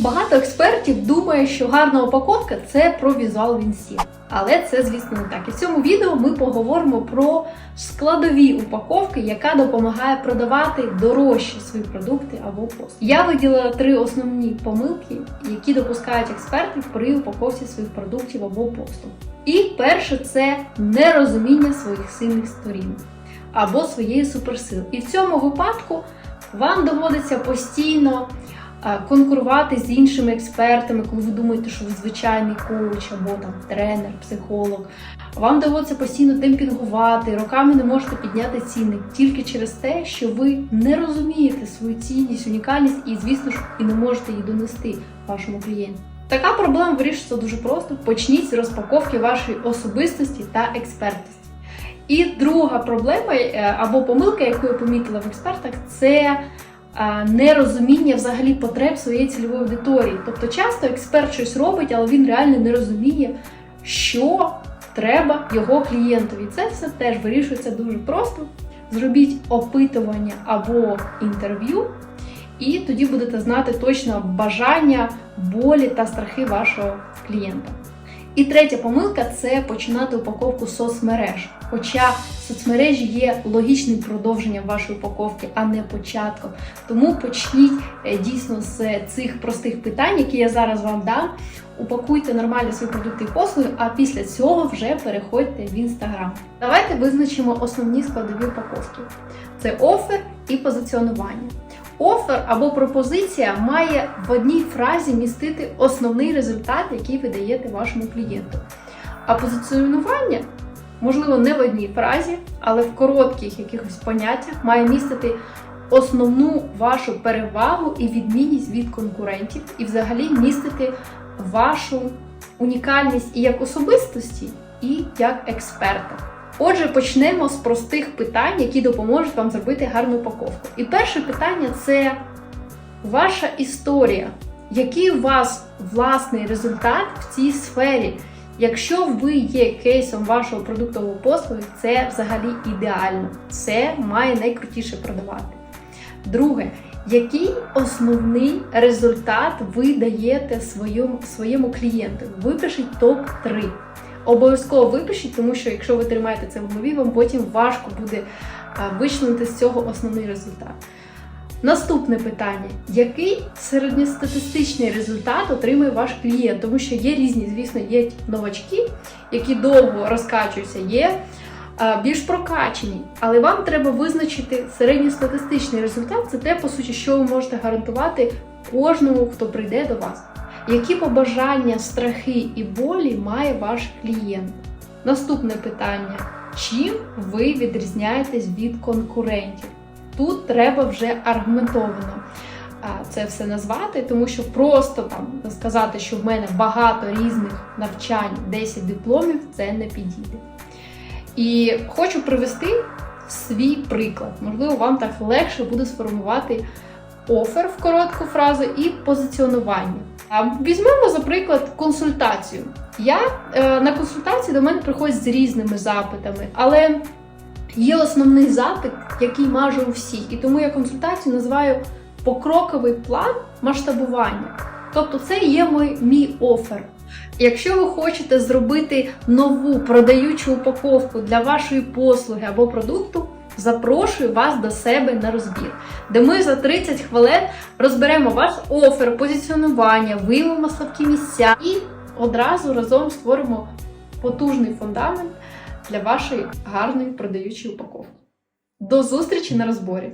Багато експертів думає, що гарна упаковка це про візуал він всіх. Але це, звісно, не так. І в цьому відео ми поговоримо про складові упаковки, яка допомагає продавати дорожче свої продукти або послуги. Я виділила три основні помилки, які допускають експерти при упаковці своїх продуктів або послуг. І перше це нерозуміння своїх сильних сторін або своєї суперсили. І в цьому випадку вам доводиться постійно конкурувати з іншими експертами, коли ви думаєте, що ви звичайний коуч або там тренер, психолог. Вам доводиться постійно демпінгувати, роками не можете підняти цінник тільки через те, що ви не розумієте свою цінність, унікальність і, звісно ж, і не можете її донести вашому клієнту. Така проблема вирішиться дуже просто. Почніть з розпаковки вашої особистості та експертності. І друга проблема е, або помилка, яку я помітила в експертах, це е, нерозуміння взагалі потреб своєї цільової аудиторії. Тобто часто експерт щось робить, але він реально не розуміє, що треба його клієнтові. Це все теж вирішується дуже просто. Зробіть опитування або інтерв'ю, і тоді будете знати точно бажання, болі та страхи вашого клієнта. І третя помилка це починати упаковку соцмереж. Хоча соцмережі є логічним продовженням вашої упаковки, а не початком. Тому почніть е, дійсно з цих простих питань, які я зараз вам дам. Упакуйте нормально свої продукти і послуги, а після цього вже переходьте в інстаграм. Давайте визначимо основні складові упаковки: це офер і позиціонування. Офер або пропозиція має в одній фразі містити основний результат, який ви даєте вашому клієнту. А позиціонування, можливо, не в одній фразі, але в коротких якихось поняттях має містити основну вашу перевагу і відмінність від конкурентів, і взагалі містити вашу унікальність і як особистості, і як експерта. Отже, почнемо з простих питань, які допоможуть вам зробити гарну упаковку. І перше питання це ваша історія. Який у вас власний результат в цій сфері? Якщо ви є кейсом вашого продуктового послуги, це взагалі ідеально. Це має найкрутіше продавати. Друге, який основний результат ви даєте своєму, своєму клієнту? Випишіть топ-3. Обов'язково випишіть, тому що якщо ви тримаєте це в голові, вам потім важко буде вичленити з цього основний результат. Наступне питання: який середньостатистичний результат отримує ваш клієнт? Тому що є різні, звісно, є новачки, які довго розкачуються, є більш прокачені, але вам треба визначити середньостатистичний результат. Це те, по суті, що ви можете гарантувати кожному, хто прийде до вас. Які побажання, страхи і болі має ваш клієнт? Наступне питання: чим ви відрізняєтесь від конкурентів? Тут треба вже аргументовано це все назвати, тому що просто там сказати, що в мене багато різних навчань, 10 дипломів, це не підійде. І хочу привести свій приклад. Можливо, вам так легше буде сформувати офер в коротку фразу і позиціонування. Візьмемо, за приклад, консультацію. Я е, на консультації до мене приходять з різними запитами, але є основний запит, який майже у всіх. І тому я консультацію називаю покроковий план масштабування. Тобто, це є мій, мій офер. Якщо ви хочете зробити нову продаючу упаковку для вашої послуги або продукту, запрошую вас до себе на розбір, де ми за 30 хвилин розберемо ваш офер, позиціонування, виявимо слабкі місця і одразу разом створимо потужний фундамент для вашої гарної продаючої упаковки. До зустрічі на розборі!